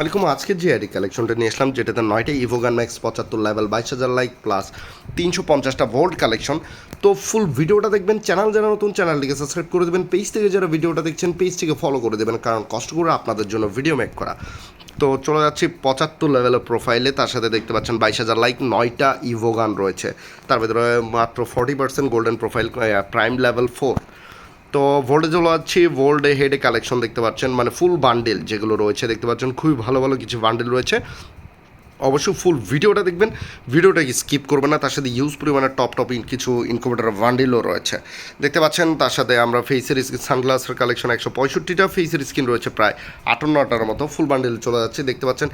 Welcome আজকে যে ID কালেকশনটা নিয়ে আসলাম, যেটাতে নয়টা ইভোগান ম্যাক্স পঁচাত্তর লেভেল বাইশ হাজার লাইক প্লাস তিনশো পঞ্চাশটা ভোল্ট কালেকশন তো ফুল ভিডিওটা দেখবেন চ্যানেল যারা নতুন চ্যানেলটিকে সাবস্ক্রাইব করে দেবেন। পেজ থেকে যারা ভিডিওটা দেখছেন পেজটিকে ফলো করে দেবেন, কারণ কষ্ট করে আপনাদের জন্য ভিডিও মেক করা। তো চলে যাচ্ছি পঁচাত্তর লেভেলের প্রোফাইলে তার সাথে দেখতে পাচ্ছেন বাইশ হাজার লাইক নয়টা ইভোগান রয়েছে। তার ভিতরে মাত্র forty percent golden profile prime level four তো ভোল্টেজ হলো যাচ্ছি ভোল্ড হেডে কালেকশন দেখতে পাচ্ছেন মানে ফুল বান্ডেল যেগুলো রয়েছে দেখতে পাচ্ছেন, খুবই ভালো ভালো কিছু বান্ডেল রয়েছে। অবশ্যই ফুল ভিডিওটা দেখবেন। ভিডিওটা স্কিপ করবেন না, তার সাথে ইউজ পরিমাণে টপ টপ ইন কিছু ইনকুবেটার বান্ডিলও রয়েছে। দেখতে পাচ্ছেন, তার সাথে আমরা ফেসের স্কিন সানগ্লাসের কালেকশন একশো পঁয়ষট্টিটা ফেসের স্কিন রয়েছে, প্রায় আটান্নটার মতো ফুল বান্ডিল চলে যাচ্ছে। দেখতে পাচ্ছেন,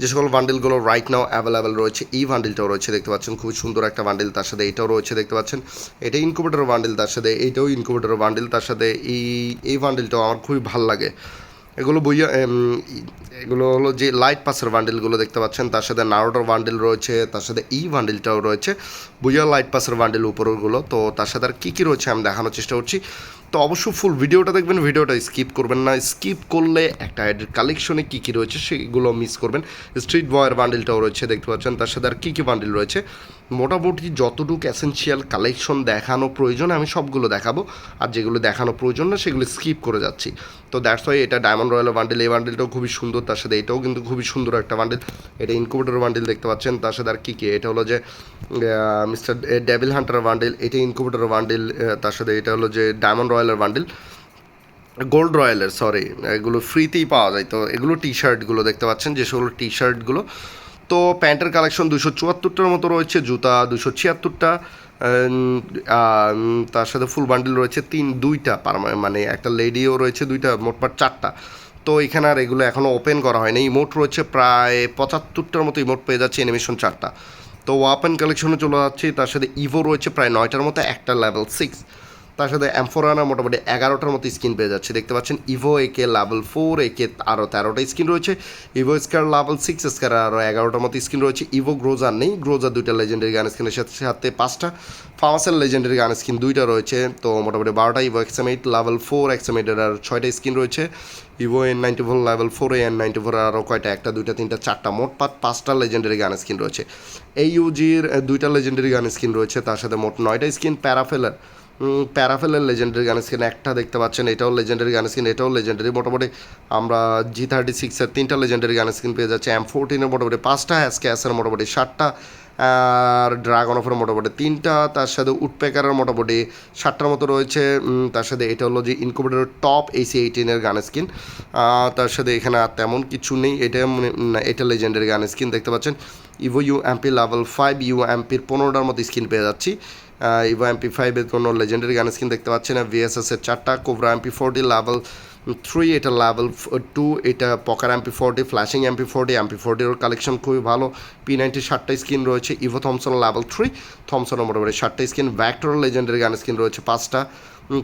যে সকল বান্ডিলগুলো রাইট নাও অ্যাভেলেবেল রয়েছে, এই বান্ডিলটাও রয়েছে। দেখতে পাচ্ছেন খুব সুন্দর একটা বান্ডিল তার সাথে এটাও রয়েছে, দেখতে পাচ্ছেন। এটা ইনকুবেটার বান্ডিল তার সাথে এইটাও ইনকুবেটার বান্ডিল তার সাথে, এই এই বান্ডিলটাও আমার খুবই ভালো লাগে। এগুলো বইয়া এগুলো হলো যে লাইট পাসের বান্ডেলগুলো দেখতে পাচ্ছেন, তার সাথে নারোটার বান্ডেল রয়েছে, তার সাথে ই বান্ডেলটাও রয়েছে। বুইয়া লাইট পাসের বান্ডেল উপরগুলো, তো তার সাথে আর কী কী রয়েছে আমি দেখানোর চেষ্টা করছি। তো অবশ্যই ফুল ভিডিওটা দেখবেন, ভিডিওটা স্কিপ করবেন না। স্কিপ করলে একটা আইডির কালেকশনে কী কী রয়েছে সেগুলো মিস করবেন। স্ট্রিট বয়ের বান্ডেলটাও রয়েছে, দেখতে পাচ্ছেন, তার সাথে আর কী কী বান্ডেল রয়েছে। মোটামুটি যতটুকু অ্যাসেন্সিয়াল কালেকশন দেখানো প্রয়োজন, আমি সবগুলো দেখাবো। আর যেগুলো দেখানো প্রয়োজন না, সেগুলো স্কিপ করে যাচ্ছি। তো দ্যাটস ওয়াই এটা ডায়মন্ড রয়্যাল বান্ডেল এই বান্ডেলটাও খুবই সুন্দর তার সাথে এটাও কিন্তু খুবই সুন্দর একটা বান্ডিল এটা ইনকুবেটর বান্ডিল দেখতে পাচ্ছেন, তার সাথে আর কী কী? এটা হলো যে মিস্টার ডেভিল হান্টার বান্ডিল এটা ইনকুবেটর বান্ডিল তার সাথে এটা হলো যে ডায়মন্ড রয়্যালের বান্ডিল গোল্ড রয়্যালের সরি এগুলো ফ্রিতেই পাওয়া যায়। তো এগুলো টি শার্টগুলো দেখতে পাচ্ছেন, যে সেগুলো টি শার্টগুলো তো প্যান্টের কালেকশন দুশো চুয়াত্তরটার মতো রয়েছে, জুতা দুশো ছিয়াত্তরটা তার সাথে ফুল বান্ডিল রয়েছে তিন, দুইটা, পারমা- মানে একটা লেডিও রয়েছে, দুইটা মোটমাট চারটা। তো এখানে আর এগুলো এখনও ওপেন করা হয়নি। ইমোট রয়েছে প্রায় পঁচাত্তরটার মতো ইমোট পেয়ে যাচ্ছে অ্যানিমেশন চারটা। তো ওয়াপেন কালেকশনে চলে যাচ্ছে, তার সাথে ইভো রয়েছে প্রায় নয়টার মতো, একটা লেভেল সিক্স তার সাথে অ্যাম্ফোরানা মোটামুটি এগারোটার মতো স্কিন পেয়ে যাচ্ছে। দেখতে পাচ্ছেন ইভো একে লেভেল ফোর একে আরও তেরোটা স্কিন রয়েছে। Evo scar level six scar আরও এগারোটার মতো স্কিন রয়েছে। ইভো গ্রোজার নেই। গ্রোজার দুইটা লেজেন্ডারি গান স্কিনের সাথে সাথে পাঁচটা। ফার্মাসের লেজেন্ডারি গান স্কিন দুইটা রয়েছে। তো মোটামুটি বারোটা evo XM eight level four XM এইটের আর ছয়টা স্কিন রয়েছে। Evo N ninety four level four N ninety four আরও কয়টা? একটা, দুইটা, তিনটা, চারটা। মোট পাঁচ পাঁচটা লেজেন্ডারি গান স্কিন রয়েছে। এই ইউজির দুইটা লেজেন্ডারি গান স্কিন রয়েছে। তার সাথে মোট নয়টা স্কিন। প্যারাফেলার প্যারাফেলের লেজেন্ডারি গান স্কিন একটা দেখতে পাচ্ছেন, এটাও লেজেন্ডারি গান স্কিন এটাও লেজেন্ডারি মোটামুটি আমরা জি থার্টি সিক্সের তিনটা লেজেন্ডারি গান স্কিন পেয়ে যাচ্ছি। এম ফোরটিনের মোটামুটি পাঁচটা হ্যাস ক্যাসের মোটামুটি ষাটটা আর ড্রাগন অফের মোটামুটি তিনটা, তার সাথে উডপেকারের মোটামুটি সাতটার মতো রয়েছে। তার সাথে এটা হলো যে ইনকুবেটরের টপ এসি এইটিনের গান স্কিন তার সাথে এখানে আর তেমন কিছু নেই। এটা মনে- এটা লেজেন্ডারি গান স্কিন দেখতে পাচ্ছেন। Evo U MP level five U এমপির পনেরোটার মতো স্কিন পেয়ে যাচ্ছি। ইভো এমপি ফাইভের কোনো লেজেন্ডারি গান স্কিন দেখতে পাচ্ছি না। ভিএসএস এর চারটা cobra MP forty level three এটা লেভেল টু এটা poker MP forty flashing MP forty MP ফোরটির collection খুবই ভালো। পি নাইনটি ষাটটা স্কিন রয়েছে ইভো থমসন লেভেল থ্রি থমসনের মোটামুটি ষাটটা স্কিন ভ্যাক্টর লেজেন্ডের গান স্কিন রয়েছে পাঁচটা।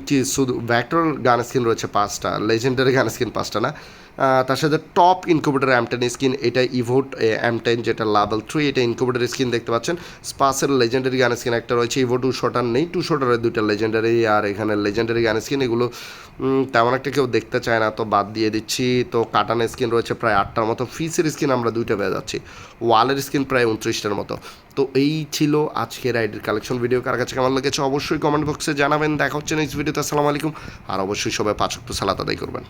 কি, শুধু ভ্যাক্টর গান স্কিন রয়েছে পাঁচটা লেজেন্ডারি গান স্কিন পাঁচটা না? তার সাথে top incubator M ten skin এটা ইভোট অ্যামটেন যেটা লেভেল থ্রি এটা ইনকুবেটার স্কিন দেখতে পাচ্ছেন। স্পাসের লেজেন্ডারি গান স্কিন একটা রয়েছে ইভো টু শটার নেই টু শটারের দুইটা লেজেন্ডারি আর এখানে লেজেন্ডারি গান স্কিন এগুলো তেমন একটা কেউ দেখতে চায় না, তো বাদ দিয়ে দিচ্ছি। তো কাটান স্কিন রয়েছে প্রায় আটটার মতো, ফিসের স্কিন আমরা দুইটা পেয়ে যাচ্ছি। ওয়ালের স্কিন প্রায় উনত্রিশটার মতো। তো এই ছিল আজকের আইডির কালেকশন ভিডিও। কার কাছে কেমন লেগেছে অবশ্যই কমেন্ট বক্সে জানাবেন। দেখা হচ্ছে নেক্সট ভিডিওতে আসসালামু আলাইকুম। আর অবশ্যই সবাই পাঁচক্ত সালাত আদায় করবেন।